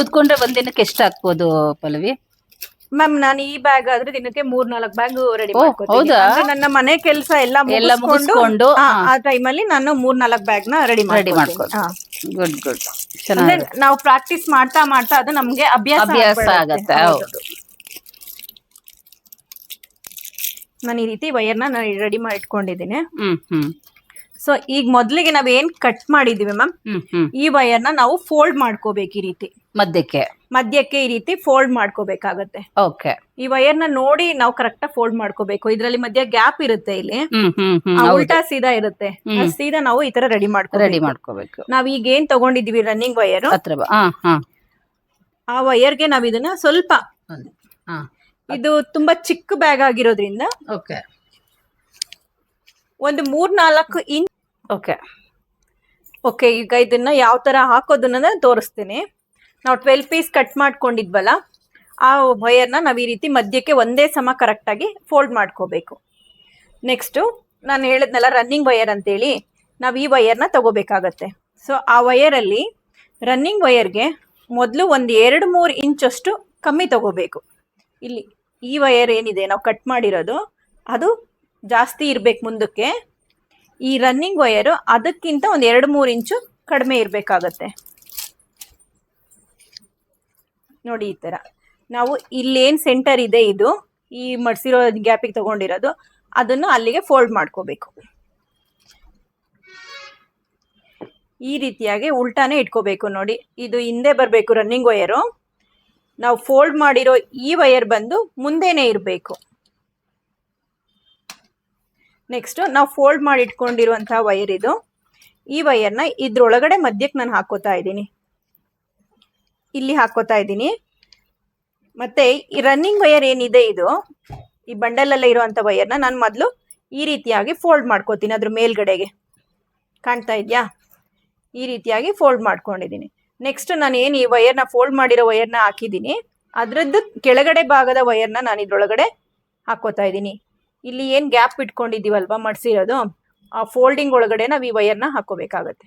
ಕುತ್ಕೊಂಡ್ರೆ ಒಂದಿನಕ್ಕೆ ಎಷ್ಟು ಹಾಕ್ಬೋದು ಪಲ್ಲವಿ? ಮ್ಯಾಮ್ ನಾನು ಈ ಬ್ಯಾಗ್ ಆದ್ರೆ ದಿನಕ್ಕೆ ಮೂರ್ ನಾಲ್ಕು ಬ್ಯಾಗ್ ರೆಡಿ ಹೌದಾ? ನನ್ನ ಮನೆ ಕೆಲಸ ಎಲ್ಲ ಎಲ್ಲ ಮುಗಿಸ್ಕೊಂಡು, ಆ, ಟೈಮ್ ಅಲ್ಲಿ ಟೈಮಲ್ಲಿ ನಾನು ಮೂರ್ ನಾಲ್ಕು ಬ್ಯಾಗ್ನ ರೆಡಿ ರೆಡಿ ಮಾಡ್ಕೊತೀನಿ. ಗುಡ್ ಗುಡ್ ನಾವು ಪ್ರಾಕ್ಟೀಸ್ ಮಾಡ್ತಾ ಮಾಡ್ತಾ ಅದು ನಮ್ಗೆ ಅಭ್ಯಾಸ ಅಭ್ಯಾಸ. ಆಗತ್ತೆ ಹೌದು. ನಾನು ಈ ರೀತಿ ವೈರ್ನ ನ ರೆಡಿ ಮಾಡಿ ಇಟ್ಕೊಂಡಿದ್ದೀನಿ ಸೊ ಈಗ ಮೊದಲಿಗೆ ನಾವ್ ಏನ್ ಕಟ್ ಮಾಡಿದೀವಿ ಮ್ಯಾಮ್ ಈ ವೈರ್ನ ವೈರ್ನ ನಾವು ಫೋಲ್ಡ್ ಮಾಡ್ಕೋಬೇಕು ಈ ರೀತಿ. ಮಧ್ಯಕ್ಕೆ? ಮಧ್ಯಕ್ಕೆ ಈ ರೀತಿ ಫೋಲ್ಡ್ ಮಾಡ್ಕೋಬೇಕಾಗತ್ತೆ. ಓಕೆ ಈ ನ ನೋಡಿ ನಾವು ಕರೆಕ್ಟ್ ಫೋಲ್ಡ್ ಮಾಡ್ಕೋಬೇಕು. ಇದ್ರಲ್ಲಿ ಮಧ್ಯ ಗ್ಯಾಪ್ ಇರುತ್ತೆ ಇಲ್ಲಿ. ಹ್ಮ್ ಹ್ಮ್ ಹ್ಮ್ ಆ ಹೌದು. ಉಲ್ಟಾ ಸೀದಾ ಇರುತ್ತೆ. ಹ್ಮ್. ಸೀದಾ ನಾವು ಈ ತರ ರೆಡಿ ರೆಡಿ ಮಾಡ್ಕೋಬೇಕು. ನಾವ್ ಈಗ ಏನ್ ತಗೊಂಡಿದೀವಿ ರನ್ನಿಂಗ್ ವೈರ್ ಹತ್ರ ಬಾ. ಹಾ ಹಾ. ಆ ವೈರ್ಗೆ ನಾವ್ ಇದನ್ನ ಸ್ವಲ್ಪ ಹಾ. ಇದು ತುಂಬಾ ಚಿಕ್ಕ ಬ್ಯಾಗ್ ಆಗಿರೋದ್ರಿಂದ ಓಕೆ ಒಂದು ಮೂರ್ ನಾಲ್ಕು ಇಂಚ್ ಓಕೆ ಓಕೆ ಈಗ ಇದನ್ನ ಯಾವ ತರ ಹಾಕೋದನ್ನ ತೋರಿಸ್ತೀನಿ. ನಾವು ಟ್ವೆಲ್ ಪೀಸ್ ಕಟ್ ಮಾಡ್ಕೊಂಡಿದ್ವಲ್ಲ, ಆ ವಯರ್ನ ನಾವು ಈ ರೀತಿ ಮಧ್ಯಕ್ಕೆ ಒಂದೇ ಸಮ ಕರೆಕ್ಟಾಗಿ ಫೋಲ್ಡ್ ಮಾಡ್ಕೋಬೇಕು. ನೆಕ್ಸ್ಟು ನಾನು ಹೇಳಿದ್ನಲ್ಲ ರನ್ನಿಂಗ್ ವಯರ್ ಅಂತೇಳಿ, ನಾವು ಈ ವಯರ್ನ ತಗೋಬೇಕಾಗತ್ತೆ. ಸೊ ಆ ವಯರಲ್ಲಿ ರನ್ನಿಂಗ್ ವಯರ್ಗೆ ಮೊದಲು ಒಂದು ಎರಡು ಮೂರು ಇಂಚಷ್ಟು ಕಮ್ಮಿ ತಗೋಬೇಕು. ಇಲ್ಲಿ ಈ ವಯರ್ ಏನಿದೆ, ನಾವು ಕಟ್ ಮಾಡಿರೋದು, ಅದು ಜಾಸ್ತಿ ಇರಬೇಕು ಮುಂದಕ್ಕೆ. ಈ ರನ್ನಿಂಗ್ ವಯರು ಅದಕ್ಕಿಂತ ಒಂದು ಎರಡು ಮೂರು ಇಂಚು ಕಡಿಮೆ ಇರಬೇಕಾಗತ್ತೆ. ನೋಡಿ ಈ ಥರ ನಾವು ಇಲ್ಲೇನು ಸೆಂಟರ್ ಇದೆ ಇದು, ಈ ಮಡಿಸಿರೋ ಗ್ಯಾಪಿಗೆ ತಗೊಂಡಿರೋದು, ಅದನ್ನು ಅಲ್ಲಿಗೆ ಫೋಲ್ಡ್ ಮಾಡ್ಕೋಬೇಕು. ಈ ರೀತಿಯಾಗಿ ಉಲ್ಟಾನೇ ಇಟ್ಕೋಬೇಕು ನೋಡಿ. ಇದು ಹಿಂದೆ ಬರಬೇಕು ರನ್ನಿಂಗ್ ವಯರು ನಾವು ಫೋಲ್ಡ್ ಮಾಡಿರೋ ಈ ವಯರ್ ಬಂದು ಮುಂದೆನೇ ಇರಬೇಕು. ನೆಕ್ಸ್ಟ್ ನಾವು ಫೋಲ್ಡ್ ಮಾಡಿ ಇಟ್ಕೊಂಡಿರುವಂತಹ ವೈರ್ ಇದು. ಈ ವೈರ್ನ ಇದ್ರೊಳಗಡೆ ಮಧ್ಯಕ್ಕೆ ನಾನು ಹಾಕೋತಾ ಇದ್ದೀನಿ. ಇಲ್ಲಿ ಹಾಕೋತಾ ಇದ್ದೀನಿ. ಮತ್ತೆ ಈ ರನ್ನಿಂಗ್ ವೈರ್ ಏನಿದೆ ಇದು? ಈ ಬಂಡಲಲ್ಲೇ ಇರುವಂಥ ವೈಯರ್ನ ನಾನು ಮೊದಲು ಈ ರೀತಿಯಾಗಿ ಫೋಲ್ಡ್ ಮಾಡ್ಕೋತೀನಿ ಅದ್ರ ಮೇಲ್ಗಡೆಗೆ. ಕಾಣ್ತಾ ಇದೆಯಾ? ಈ ರೀತಿಯಾಗಿ ಫೋಲ್ಡ್ ಮಾಡ್ಕೊಂಡಿದ್ದೀನಿ. ನೆಕ್ಸ್ಟ್ ನಾನು ಏನು ಈ ವೈರ್ನ ಫೋಲ್ಡ್ ಮಾಡಿರೋ ವೈಯರ್ನ ಹಾಕಿದ್ದೀನಿ. ಅದರದ್ದು ಕೆಳಗಡೆ ಭಾಗದ ವೈರ್ನ ನಾನು ಇದ್ರೊಳಗಡೆ ಹಾಕೋತಾ ಇದ್ದೀನಿ. ಇಲ್ಲಿ ಏನು ಗ್ಯಾಪ್ ಇಟ್ಕೊಂಡಿದ್ದೀವಲ್ವ ಮಡಿಸಿರೋದು? ಆ ಫೋಲ್ಡಿಂಗ್ ಒಳಗಡೆ ನಾವು ಈ ವೈರ್ನ ಹಾಕೋಬೇಕಾಗತ್ತೆ.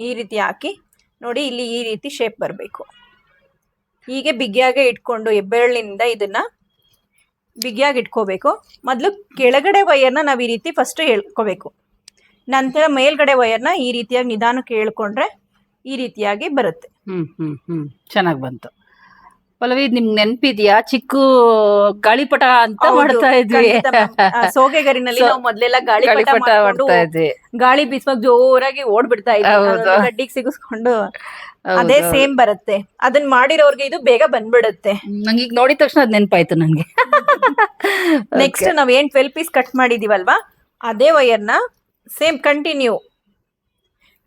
ಈ ರೀತಿ ಹಾಕಿ ನೋಡಿ ಇಲ್ಲಿ ಈ ರೀತಿ ಶೇಪ್ ಬರಬೇಕು. ಹೀಗೆ ಬಿಗಿಯಾಗೆ ಇಟ್ಕೊಂಡು ಹೆಬ್ಬೆರಳಿನಿಂದ ಇದನ್ನ ಬಿಗಿಯಾಗಿ ಇಟ್ಕೋಬೇಕು. ಮೊದಲು ಕೆಳಗಡೆ ವೈಯರ್ನ ನಾವು ಈ ರೀತಿ ಫಸ್ಟ್ ಹೇಳ್ಕೋಬೇಕು. ನಂತರ ಮೇಲ್ಗಡೆ ವೈಯರ್ನ ಈ ರೀತಿಯಾಗಿ ನಿಧಾನಕ್ಕೆ ಹೇಳ್ಕೊಂಡ್ರೆ ಈ ರೀತಿಯಾಗಿ ಬರುತ್ತೆ. ಹ್ಮ್ ಹ್ಮ್ ಹ್ಮ್. ಚೆನ್ನಾಗಿ ಬಂತು. ಪಲ್ಲವಿ ನಿಮ್ಗೆ ನೆನಪಿದ್ಯಾ? ಚಿಕ್ಕ ಗಾಳಿಪಟ ಅಂತ ಮಾಡ್ತಾ ಇದ್ವಿ. ಸೋಗೆಗರಿನಲ್ಲಿ <laughs> ನಾವು ಮೊದ್ಲೆಲ್ಲ ಗಾಳಿ ಗಾಳಿಪಟ ಮಾಡ್ತಾ ಇದ್ವಿ. ಗಾಳಿ ಬೀಸುವಾಗ ಜೋರಾಗಿ ಓಡ್ಬಿಡ್ತಾ ಇದ್ವಿ. ಗಡ್ಡಿಗೆ ಸಿಗಿಸ್ಕೊಂಡು ಅದೇ ಸೇಮ್ ಬರುತ್ತೆ. ಅದನ್ನ ಮಾಡಿರೋರ್ಗೆ ಇದು ಬೇಗ ಬಂದ್ಬಿಡುತ್ತೆ. ನಂಗೆ ಈಗ ನೋಡಿದ ತಕ್ಷಣ ಅದ್ ನೆನ್ಪಾಯ್ತು ನಂಗೆ ನೆಕ್ಸ್ಟ್ ನಾವ್ ಏನ್ ಟ್ವೆಲ್ ಪೀಸ್ ಕಟ್ ಮಾಡಿದೀವಲ್ವಾ? ಅದೇ ವೈರ್ನ ಸೇಮ್ ಕಂಟಿನ್ಯೂ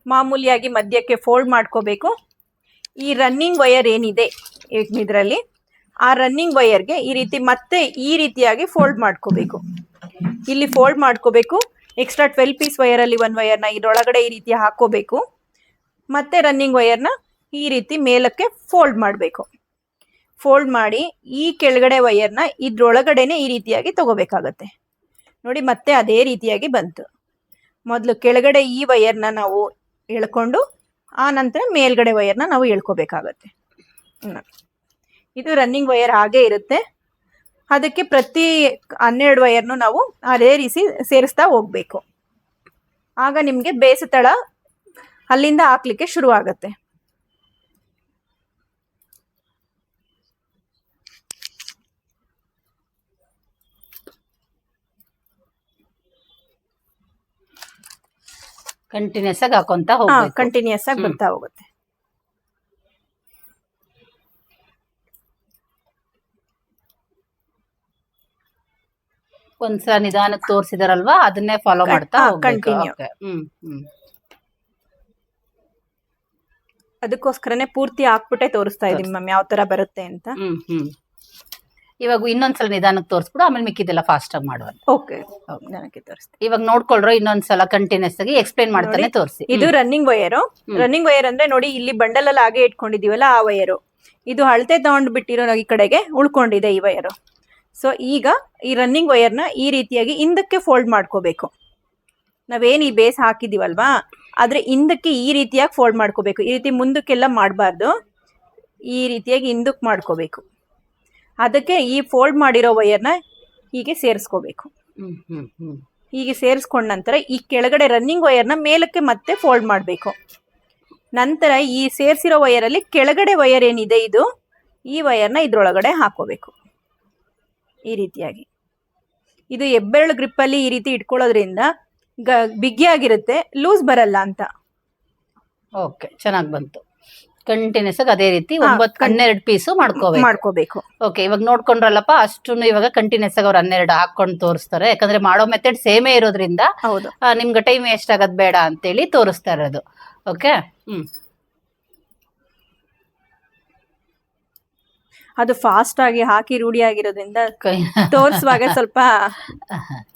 ಮಾಮೂಲಿಯಾಗಿ ಮಧ್ಯಕ್ಕೆ ಫೋಲ್ಡ್ ಮಾಡ್ಕೋಬೇಕು. ಈ ರನ್ನಿಂಗ್ ವಯರ್ ಏನಿದೆ ಇದರಲ್ಲಿ, ಆ ರನ್ನಿಂಗ್ ವಯರ್ಗೆ ಈ ರೀತಿ ಮತ್ತೆ ಈ ರೀತಿಯಾಗಿ ಫೋಲ್ಡ್ ಮಾಡ್ಕೋಬೇಕು. ಇಲ್ಲಿ ಫೋಲ್ಡ್ ಮಾಡ್ಕೋಬೇಕು ಎಕ್ಸ್ಟ್ರಾ ಟ್ವೆಲ್ ಪೀಸ್ ವಯರಲ್ಲಿ ಒಂದು ವಯರ್ನ ಇದರೊಳಗಡೆ ಈ ರೀತಿ ಹಾಕೋಬೇಕು, ಮತ್ತೆ ರನ್ನಿಂಗ್ ವಯರ್ನ ಈ ರೀತಿ ಮೇಲಕ್ಕೆ ಫೋಲ್ಡ್ ಮಾಡಬೇಕು. ಫೋಲ್ಡ್ ಮಾಡಿ ಈ ಕೆಳಗಡೆ ವಯರ್ನ ಇದ್ರೊಳಗಡೆನೆ ಈ ರೀತಿಯಾಗಿ ತಗೋಬೇಕಾಗತ್ತೆ. ನೋಡಿ, ಮತ್ತೆ ಅದೇ ರೀತಿಯಾಗಿ ಬಂತು. ಮೊದಲು ಕೆಳಗಡೆ ಈ ವಯರ್ನ ನಾವು ಎಳ್ಕೊಂಡು ಆ ನಂತರ ಮೇಲ್ಗಡೆ ವಯರ್ನ ನಾವು ಎಳ್ಕೋಬೇಕಾಗತ್ತೆ. ಇದು ರನ್ನಿಂಗ್ ವೈರ್ ಹಾಗೆ ಇರುತ್ತೆ. ಅದಕ್ಕೆ ಪ್ರತಿ ಹನ್ನೆರಡು ವೈರ್ನು ನಾವು ಅದೇ ರೀತಿ ಸೇರಿಸ್ತಾ ಹೋಗ್ಬೇಕು. ಆಗ ನಿಮಗೆ ಬೇಸತಳ ಅಲ್ಲಿಂದ ಹಾಕ್ಲಿಕ್ಕೆ ಶುರು ಆಗತ್ತೆ ಕಂಟಿನ್ಯೂಸ್ ಆಗಿ ಹಾಕೊಂತ ಹೋಗ್ಬೇಕು. ಕಂಟಿನ್ಯೂಸ್ ಆಗಿ. ಬರ್ತಾ ಹೋಗುತ್ತೆ. ಒಂದ್ಸಲ ನಿಧಾನಕ್ಕೆ ತೋರಿಸಿದಾರಲ್ವಾ? ಅದನ್ನೇ ಫಾಲೋ ಮಾಡ್ತಾ ಕಂಟಿನ್ಯೂ ಹೋಗ್ಬೇಕು. ಹ್ಮ್ ಹ್ಮ್. ಅದಕ್ಕೋಸ್ಕರನೇ ಪೂರ್ತಿ ಹಾಕ್ಬಿಟ್ಟೆ ತೋರಿಸ್ತಾ ಇದೀನಿ ಮ್ಯಾಮ್ ಯಾವ ತರ ಬರುತ್ತೆ ಅಂತ. ಹ್ಮ್ ಹ್ಮ್. ಇವಾಗ ಇನ್ನೊಂದ್ಸಲ ನಿಧಾನಕ್ಕೆ ತೋರಿಸ್ಬಿಡು ಆಮೇಲೆ ಮಿಕ್ಕಿದೆಲ್ಲ ಫಾಸ್ಟ್ ಆಗಿ ಮಾಡುವ ಓಕೆ ನನಗೆ ತೋರಿಸ್ತೀನಿ. ಇವಾಗ ನೋಡ್ಕೊಳ್ರೋ ಇನ್ನೊಂದ್ಸಲ ಕಂಟಿನ್ಯೂಸ್ ಆಗಿ ಎಕ್ಸ್ಪ್ಲೈನ್ ಮಾಡ್ತಾನೆ ತೋರಿಸಿ. ಇದು ರನ್ನಿಂಗ್ ವಯರು ರನ್ನಿಂಗ್ ವಯರ್ ಅಂದ್ರೆ ನೋಡಿ ಇಲ್ಲಿ ಬಂಡಲ್ ಅಲ್ಲಿ ಹಾಗೆ ಇಟ್ಕೊಂಡಿದೀವಲ್ಲ ಆ ವಯರು ಇದು ಅಳತೆ ತಗೊಂಡ್ ಬಿಟ್ಟಿರೋ ಈ ಕಡೆಗೆ ಉಳ್ಕೊಂಡಿದೆ ಈ ವಯರು ಸೊ ಈಗ ಈ ರನ್ನಿಂಗ್ ವಯರ್ನ ಈ ರೀತಿಯಾಗಿ ಹಿಂದಕ್ಕೆ ಫೋಲ್ಡ್ ಮಾಡ್ಕೋಬೇಕು. ನಾವೇನ್ ಈ ಬೇಸ್ ಹಾಕಿದೀವಲ್ವಾ? ಆದ್ರೆ ಹಿಂದಕ್ಕೆ ಈ ರೀತಿಯಾಗಿ ಫೋಲ್ಡ್ ಮಾಡ್ಕೋಬೇಕು. ಈ ರೀತಿ ಮುಂದಕ್ಕೆಲ್ಲ ಮಾಡಬಾರ್ದು. ಈ ರೀತಿಯಾಗಿ ಹಿಂದಕ್ಕೆ ಮಾಡ್ಕೋಬೇಕು. ಅದಕ್ಕೆ ಈ ಫೋಲ್ಡ್ ಮಾಡಿರೋ ವಯರ್ನ ಹೀಗೆ ಸೇರಿಸ್ಕೋಬೇಕು. ಹೀಗೆ ಸೇರಿಸ್ಕೊಂಡ ನಂತರ ಈ ಕೆಳಗಡೆ ರನ್ನಿಂಗ್ ವಯರ್ನ ಮೇಲಕ್ಕೆ ಮತ್ತೆ ಫೋಲ್ಡ್ ಮಾಡಬೇಕು. ನಂತರ ಈ ಸೇರಿಸಿರೋ ವಯರಲ್ಲಿ ಕೆಳಗಡೆ ವಯರ್ ಏನಿದೆ ಇದು ಈ ವಯರ್ನ ಇದರೊಳಗಡೆ ಹಾಕೋಬೇಕು. ಈ ರೀತಿಯಾಗಿ. ಇದು ಹೆಬ್ಬೆರಳು ಗ್ರಿಪ್ಪಲ್ಲಿ ಈ ರೀತಿ ಇಟ್ಕೊಳ್ಳೋದ್ರಿಂದ ಗ ಬಿಗಿಯಾಗಿರುತ್ತೆ ಲೂಸ್ ಬರಲ್ಲ ಅಂತ. ಓಕೆ ಚೆನ್ನಾಗಿ ಬಂತು. ಕಂಟಿನ್ಯೂಸ್ ಆಗಿ ಅದೇ ರೀತಿ ಒಂಬತ್ತು ಹನ್ನೆರಡು ಪೀಸು ಮಾಡ್ಕೋಬೇಕು. ಮಾಡ್ಕೋಬೇಕು. ಓಕೆ ಇವಾಗ ನೋಡ್ಕೊಂಡ್ರಲ್ಲಪ್ಪ ಅಷ್ಟು ಇವಾಗ ಕಂಟಿನ್ಯೂಸ್ ಆಗಿ ಅವ್ರು ಹನ್ನೆರಡು ಹಾಕೊಂಡು ತೋರಿಸ್ತಾರೆ. ಯಾಕಂದ್ರೆ ಮಾಡೋ ಮೆಥಡ್ ಸೇಮೇ ಇರೋದ್ರಿಂದ ಹೌದು. ನಿಮ್ಗೆ ಟೈಮ್ ವೇಸ್ಟ್ ಆಗೋದು ಬೇಡ ಅಂತೇಳಿ ತೋರಿಸ್ತಾ ಇರೋದು. Okay hmm. ಅದು ಫಾಸ್ಟ್ ಆಗಿ ಹಾಕಿ ರೂಢಿ ಆಗಿರೋದ್ರಿಂದ ತೋರಿಸುವಾಗ ಸ್ವಲ್ಪ <laughs>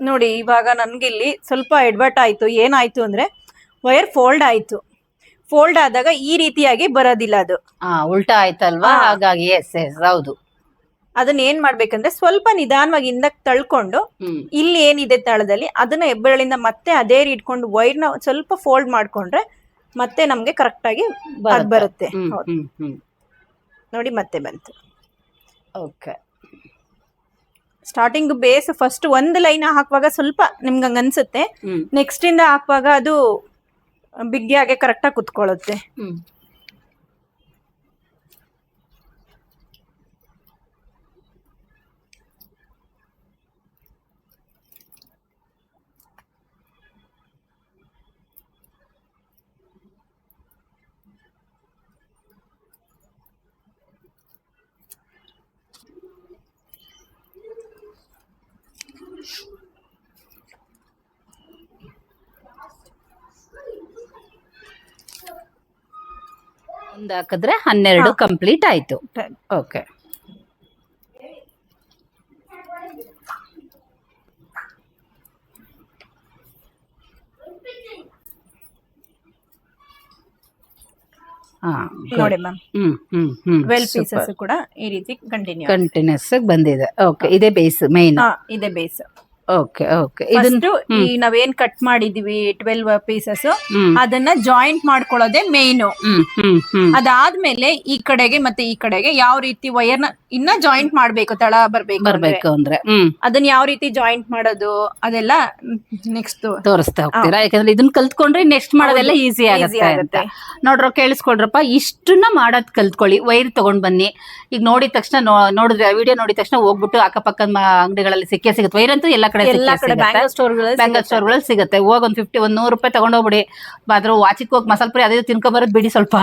ನೋಡಿ ಇವಾಗ ನನ್ಗಿಲ್ಲಿ ಸ್ವಲ್ಪ ಎಡ್ವರ್ಟ್ ಆಯ್ತು. ಏನಾಯ್ತು ಅಂದ್ರೆ ವೈರ್ ಫೋಲ್ಡ್ ಆಯ್ತು. ಫೋಲ್ಡ್ ಆದಾಗ ಈ ರೀತಿಯಾಗಿ ಬರೋದಿಲ್ಲ ಅದು. ಹಾ ಉಲ್ಟಾ ಆಯ್ತಲ್ವಾ? ಹಾಗಾಗಿ ಎಸ್ ಎಸ್ ಹೌದು. ಅದನ್ನ ಏನ್ ಮಾಡ್ಬೇಕಂದ್ರೆ ಸ್ವಲ್ಪ ನಿಧಾನವಾಗಿ ಹಿಂದಕ್ಕೆ ತಳ್ಕೊಂಡು ಹ್ಮ್. ಇಲ್ಲಿ ಏನಿದೆ ತಳದಲ್ಲಿ ಅದನ್ನ ಹೆಬ್ಬೆರಳಿಂದ ಮತ್ತೆ ಅದೇ ಇಟ್ಕೊಂಡು ವೈರ್ನ ಸ್ವಲ್ಪ ಫೋಲ್ಡ್ ಮಾಡ್ಕೊಂಡ್ರೆ ಮತ್ತೆ ನಮ್ಗೆ ಕರೆಕ್ಟ್ ಆಗಿ ಅದ್ ಬರುತ್ತೆ. ಹೌದು. ಹ್ಮ್ ಹ್ಮ್. ನೋಡಿ ಮತ್ತೆ ಬಂತು. ಓಕೆ ಸ್ಟಾರ್ಟಿಂಗ್ ಬೇಸ್ ಫಸ್ಟ್ ಒಂದ್ ಲೈನ್ ಹಾಕುವಾಗ ಸ್ವಲ್ಪ ನಿಮ್ಗೆ ಹಂಗ ಅನ್ಸುತ್ತೆ. ನೆಕ್ಸ್ಟ್ ಇಂದ ಹಾಕುವಾಗ ಅದು ಬಿಗ್ಗಿಯಾಗೆ ಕರೆಕ್ಟಾಗಿ ಕುತ್ಕೊಳ್ಳುತ್ತೆ. ಒಂದ್ ಹಾಕಿದ್ರೆ ಹನ್ನೆರಡು. ಕಂಪ್ಲೀಟ್ ಆಯ್ತು. ಓಕೆ ನೋಡಿ ma'am hmm hmm hmm twelve pieces ಕೂಡ ಈ ರೀತಿ ಕಂಟಿನ್ಯೂ ಕಂಟಿನ್ಯೂಸ್ ಬಂದಿದೆ. ಓಕೆ ಇದೇ ಬೇಸ್ ಮೇನ್ ಇದೆ ಬೇಸ್ ಓಕೆ ಓಕೆ ಇದನ್ನ ಫಸ್ಟ್ ಈ ನಾವೇನ್ ಕಟ್ ಮಾಡಿದೀವಿ ಟ್ವೆಲ್ವ್ ಪೀಸಸ್ ಹ್ಮ್. ಅದನ್ನ ಜಾಯಿಂಟ್ ಮಾಡ್ಕೊಳ್ಳೋದೇ ಮೇನ್ ಹ್ಮ್ ಹ್ಮ್ ಹ್ಮ್. ಅದಾದ್ಮೇಲೆ ಈ ಕಡೆಗೆ ಮತ್ತೆ ಈ ಕಡೆಗೆ ಯಾವ ರೀತಿ ವೈರ್ನ ಇನ್ನ ಜಾಯಿಂಟ್ ಮಾಡ್ಬೇಕು ತಳ ಬರ್ಬೇಕು ಅಂದ್ರೆ. ಬರ್ಬೇಕು ಅಂದ್ರೆ ಹ್ಮ್. ಅದನ್ನ ಯಾವ ರೀತಿ ಜಾಯಿಂಟ್ ಮಾಡೋದು ಅದೆಲ್ಲ ನೆಕ್ಸ್ಟ್ ತೋರಿಸ್ತಾ ಹೋಗ್ತೀರಾ? ಯಾಕಂದ್ರೆ ಇದನ್ನ ಕಲ್ತ್ಕೊಂಡ್ರೆ ನೆಕ್ಸ್ಟ್ ಮಾಡೋದೆಲ್ಲ ಹೌದು, ಈಸಿ ಆಗುತ್ತೆ easy ಅಂತ. ಆಗುತ್ತೆ. ನೋಡ್ರ ಕೇಳಿಸ್ಕೊಳ್ರಪ್ಪ ಇಷ್ಟನ್ನ ಮಾಡೋದ್ ಕಲ್ತ್ಕೊಳ್ಳಿ. ವೈರ್ ತಗೊಂಡ್ ಬನ್ನಿ. ಈಗ ನೋಡಿದ ತಕ್ಷಣ ನೋ- ನೋಡಿದ್ರೆ ವಿಡಿಯೋ ನೋಡಿದ ತಕ್ಷಣ ಹೋಗ್ಬಿಟ್ಟು ಅಕ್ಕಪಕ್ಕದ ಮ- ಅಂಗಡಿಗಳಲ್ಲಿ ಸಿಕ್ಕೇ ಸಿಗುತ್ತೆ. ವೈರ್ ಅಂತೂ ಎಲ್ಲ ಕಡೆ ಎಲ್ಲಾ ಕಡೆ ಬ್ಯಾಂಗಲ್ ಸ್ಟೋರ್ ಬ್ಯಾಂಗಲ್ ಸ್ಟೋರ್ಗಳಲ್ಲಿ ಸಿಗುತ್ತೆ. ಹೋಗಿ ಒಂದ್ ಫಿಫ್ಟಿ ಒಂದ್ ನೂರು ರೂಪಾಯಿ ತಗೊಂಡೋಗ್ಬಿಡಿ ಆದ್ರೂ ವಾಚಿಕ್ ಹೋಗಿ ಮಸಾಲ ಪುರಿ ಅದೇ ತಿನ್ಕೊಂಬರೋದ್ ಬಿಡಿ ಸ್ವಲ್ಪ.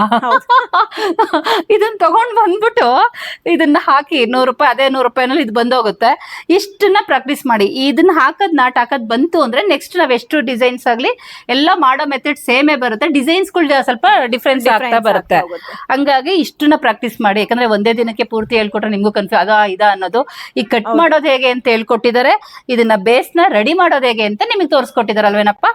ಇದನ್ನ ತಗೊಂಡ್ ಬಂದ್ಬಿಟ್ಟು ಇದನ್ನ ಹಾಕಿ ನೂರು ರೂಪಾಯಿ ಅದೇ ನೂರು ರೂಪಾಯಿನಲ್ಲಿ ಇದು ಬಂದೋಗುತ್ತೆ. ಇಷ್ಟನ್ನ ಪ್ರಾಕ್ಟೀಸ್ ಮಾಡಿ. ಇದನ್ನ ಹಾಕದ್ ನಾಟ್ ಹಾಕದ್ ಬಂತು ಅಂದ್ರೆ ನೆಕ್ಸ್ಟ್ ನಾವ್ ಎಷ್ಟು ಡಿಸೈನ್ಸ್ ಆಗ್ಲಿ ಎಲ್ಲ ಮಾಡೋ ಮೆಥಡ್ ಸೇಮೇ ಬರುತ್ತೆ. ಡಿಸೈನ್ಸ್ಗಳು ಸ್ವಲ್ಪ ಡಿಫ್ರೆನ್ಸ್ ಆಗ್ತಾ ಬರುತ್ತೆ. ಹಂಗಾಗಿ ಇಷ್ಟನ್ನ ಪ್ರಾಕ್ಟೀಸ್ ಮಾಡಿ. ಯಾಕಂದ್ರೆ ಒಂದೇ ದಿನಕ್ಕೆ ಪೂರ್ತಿ ಹೇಳ್ಕೊಟ್ರೆ ನಿಮ್ಗೂ ಕನ್ಫ್ಯೂ ಅದ ಇದ ಅನ್ನೋದು. ಈ ಕಟ್. ಮಾಡೋದು ಹೇಗೆ ಅಂತ ಹೇಳ್ಕೊಟ್ಟಿದ್ದಾರೆ ಇದನ್ನ ಬೇಸ್ನ ರೆಡಿ ಮಾಡೋದು ಹೇಗೆ ಅಂತ ನಿಮಗೆ ತೋರಿಸ್ಕೊಟ್ಟಿದಾರಲ್ವೇನಪ್ಪ?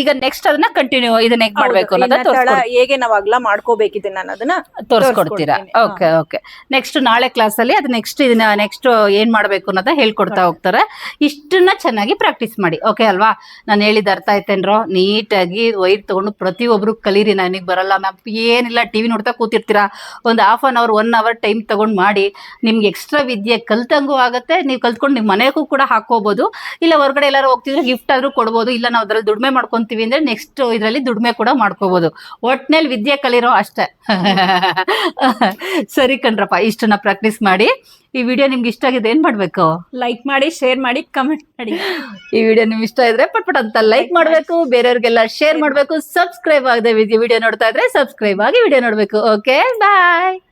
ಈಗ ನೆಕ್ಸ್ಟ್ ಅದನ್ನ ಕಂಟಿನ್ಯೂ ಇದನ್ನ ಹೇಗೆ ಮಾಡ್ಬೇಕು ಅನ್ನೋದನ್ನ ಹೇಗೆ ನಾವ್ ಅಗ್ಲ ಮಾಡ್ಕೋಬೇಕಿದೆ ನಾನು ಅದನ್ನ ತೋರಿಸ್ಕೊಡ್ತೀರಾ? ಓಕೆ ಓಕೆ ನೆಕ್ಸ್ಟ್ ನಾಳೆ ಕ್ಲಾಸ್ ಅಲ್ಲಿ ಅದು ನೆಕ್ಸ್ಟ್ ಇದನ್ನ ನೆಕ್ಸ್ಟ್ ಏನ್ ಮಾಡ್ಬೇಕು ಅನ್ನೋದ ಹೇಳ್ಕೊಡ್ತಾ ಹೋಗ್ತಾರೆ. ಇಷ್ಟನ್ನ ಚೆನ್ನಾಗಿ ಪ್ರಾಕ್ಟೀಸ್ ಮಾಡಿ. ಓಕೆ ಅಲ್ವಾ? ನಾನು ಹೇಳಿದ ಅರ್ಥ ಆಯ್ತೇನ್ರೋ? ನೀಟಾಗಿ ವೈರ್ ತಗೊಂಡು ಪ್ರತಿಯೊಬ್ರು ಕಲೀರಿ ನನಗೆ ಬರಲ್ಲ ಮ್ಯಾಮ್. ಏನಿಲ್ಲ ಟಿವಿ ನೋಡ್ತಾ ಕೂತಿರ್ತೀರಾ? ಒಂದು half an hour one hour time ತಗೊಂಡು ಮಾಡಿ. ನಿಮ್ಗೆ ಎಕ್ಸ್ಟ್ರಾ ವಿದ್ಯೆ ಕಲ್ತಂಗೂ ಆಗುತ್ತೆ. ನೀವು ಕಲ್ತ್ಕೊಂಡು ನಿಮ್ಮ ಮನೆಗೂ ಕೂಡ ಹಾಕೋಬಹುದು ಇಲ್ಲ ಹೊರಗಡೆ ಎಲ್ಲಾರು ಹೋಗ್ತಿದ್ರೆ ಗಿಫ್ಟ್ ಆದ್ರೂ ಕೊಡ್ಬೋದು ಇಲ್ಲ ನಾವು ಅದ್ರಲ್ಲಿ ದುಡಿಮೆ ಮಾಡ್ಕೊಂತೀವಿ ಅಂದ್ರೆ ನೆಕ್ಸ್ಟ್ ಇದರಲ್ಲಿ ದುಡಿಮೆ ಕೂಡ ಮಾಡ್ಕೋಬಹುದು ಒಟ್ನಲ್ಲಿ ವಿದ್ಯೆ ಕಲಿರೋ ಅಷ್ಟೇ. <laughs> ಸರಿ ಕಣ್ರಪ್ಪ ಇಷ್ಟನ್ನ ಪ್ರಾಕ್ಟೀಸ್ ಮಾಡಿ. ಈ ವಿಡಿಯೋ ನಿಮ್ಗೆ ಇಷ್ಟ ಆಗಿದೆ ಏನ್ ಮಾಡ್ಬೇಕು? ಲೈಕ್ ಮಾಡಿ ಶೇರ್ ಮಾಡಿ ಕಮೆಂಟ್ ಮಾಡಿ. ಈ ವಿಡಿಯೋ ನಿಮ್ಗೆ ಇಷ್ಟ ಇದ್ರೆ ಪಟ್ ಪಟ್ ಅಂತ ಲೈಕ್ ಮಾಡ್ಬೇಕು ಬೇರೆಯವ್ರಿಗೆಲ್ಲ ಶೇರ್ ಮಾಡ್ಬೇಕು ಸಬ್ಸ್ಕ್ರೈಬ್ ಆಗದೆ ವಿಡಿಯೋ ನೋಡ್ತಾ ಇದ್ರೆ ಸಬ್ಸ್ಕ್ರೈಬ್ ಆಗಿ ವಿಡಿಯೋ ನೋಡ್ಬೇಕು. Okay bye